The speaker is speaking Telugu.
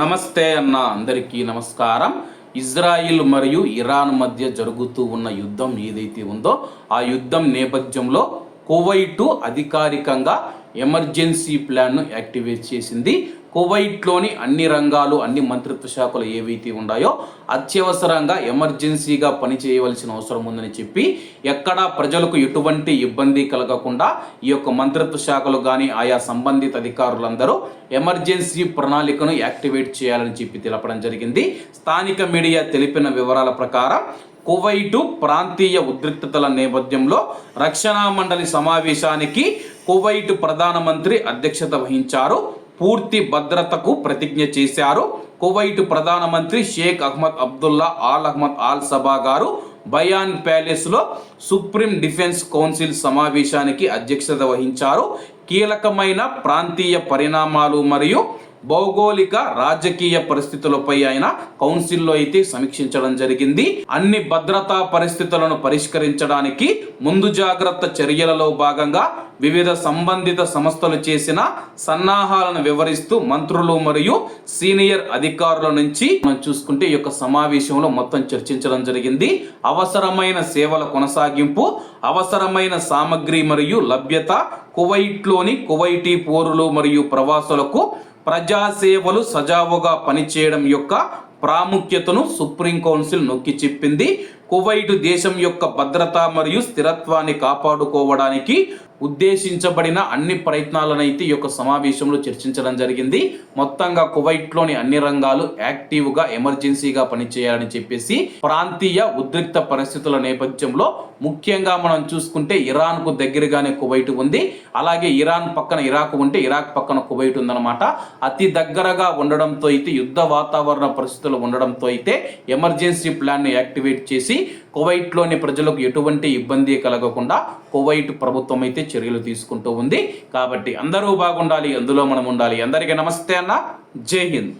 నమస్తే అన్న అందరికీ నమస్కారం. ఇజ్రాయిల్ మరియు ఇరాన్ మధ్య జరుగుతూ ఉన్న యుద్ధం ఏదైతే ఉందో ఆ యుద్ధం నేపథ్యంలో కువైటు అధికారికంగా ఎమర్జెన్సీ ప్లాన్ను యాక్టివేట్ చేసింది. కువైట్లోని అన్ని రంగాలు అన్ని మంత్రిత్వ శాఖలు ఏవైతే ఉన్నాయో అత్యవసరంగా ఎమర్జెన్సీగా పనిచేయవలసిన అవసరం ఉందని చెప్పి ఎక్కడా ప్రజలకు ఎటువంటి ఇబ్బంది కలగకుండా ఈ యొక్క మంత్రిత్వ శాఖలు కానీ ఆయా సంబంధిత అధికారులందరూ ఎమర్జెన్సీ ప్రణాళికను యాక్టివేట్ చేయాలని చెప్పి తెలపడం జరిగింది. స్థానిక మీడియా తెలిపిన వివరాల ప్రకారం కువైటు ప్రాంతీయ ఉద్రిక్తతల నేపథ్యంలో రక్షణ మండలి సమావేశానికి కువైటు ప్రధానమంత్రి అధ్యక్షత వహించారు. పూర్తి భద్రతకు ప్రతిజ్ఞ చేశారు. కువైట్ ప్రధానమంత్రి Sheikh Ahmad Abdullah Al Ahmad Al Sabah గారు బయాన్ ప్యాలెస్లో సుప్రీం డిఫెన్స్ కౌన్సిల్ సమావేశానికి అధ్యక్షత వహించారు. కీలకమైన ప్రాంతీయ పరిణామాలు మరియు భౌగోళిక రాజకీయ పరిస్థితులపై ఆయన కౌన్సిల్లో అయితే సమీక్షించడం జరిగింది. అన్ని భద్రతా పరిస్థితులను పరిష్కరించడానికి ముందు జాగ్రత్త చర్యలలో భాగంగా వివిధ సంబంధిత సంస్థలు చేసిన సన్నాహాలను వివరిస్తూ మంత్రులు మరియు సీనియర్ అధికారుల నుంచి మనం చూసుకుంటే ఈ యొక్క సమావేశంలో మొత్తం చర్చించడం జరిగింది. అవసరమైన సేవల కొనసాగింపు అవసరమైన సామగ్రి మరియు లభ్యత కువైట్లోని కువైటీ పోరులు మరియు ప్రవాసులకు ప్రజాసేవలు సజావుగా పనిచేయడం యొక్క ప్రాముఖ్యతను సుప్రీం కౌన్సిల్ నొక్కి చెప్పింది. కువైట్ దేశం యొక్క భద్రత మరియు స్థిరత్వాన్ని కాపాడుకోవడానికి ఉద్దేశించబడిన అన్ని ప్రయత్నాలనైతే ఈ యొక్క సమావేశంలో చర్చించడం జరిగింది. మొత్తంగా కువైట్లోని అన్ని రంగాలు యాక్టివ్గా ఎమర్జెన్సీగా పనిచేయాలని చెప్పేసి ప్రాంతీయ ఉద్రిక్త పరిస్థితుల నేపథ్యంలో ముఖ్యంగా మనం చూసుకుంటే ఇరాన్కు దగ్గరగానే కువైట్ ఉంది. అలాగే ఇరాన్ పక్కన ఇరాక్ ఉంటే ఇరాక్ పక్కన కువైట్ ఉందన్నమాట. అతి దగ్గరగా ఉండడంతో అయితే యుద్ధ వాతావరణ పరిస్థితులు ఉండడంతో అయితే ఎమర్జెన్సీ ప్లాన్ను యాక్టివేట్ చేసి కువైట్లోని ప్రజలకు ఎటువంటి ఇబ్బంది కలగకుండా కువైట్ ప్రభుత్వం అయితే చర్యలు తీసుకుంటూ ఉంది. కాబట్టి అందరూ బాగుండాలి అందులో మనం ఉండాలి. అందరికీ నమస్తే అన్న. జై హింద్.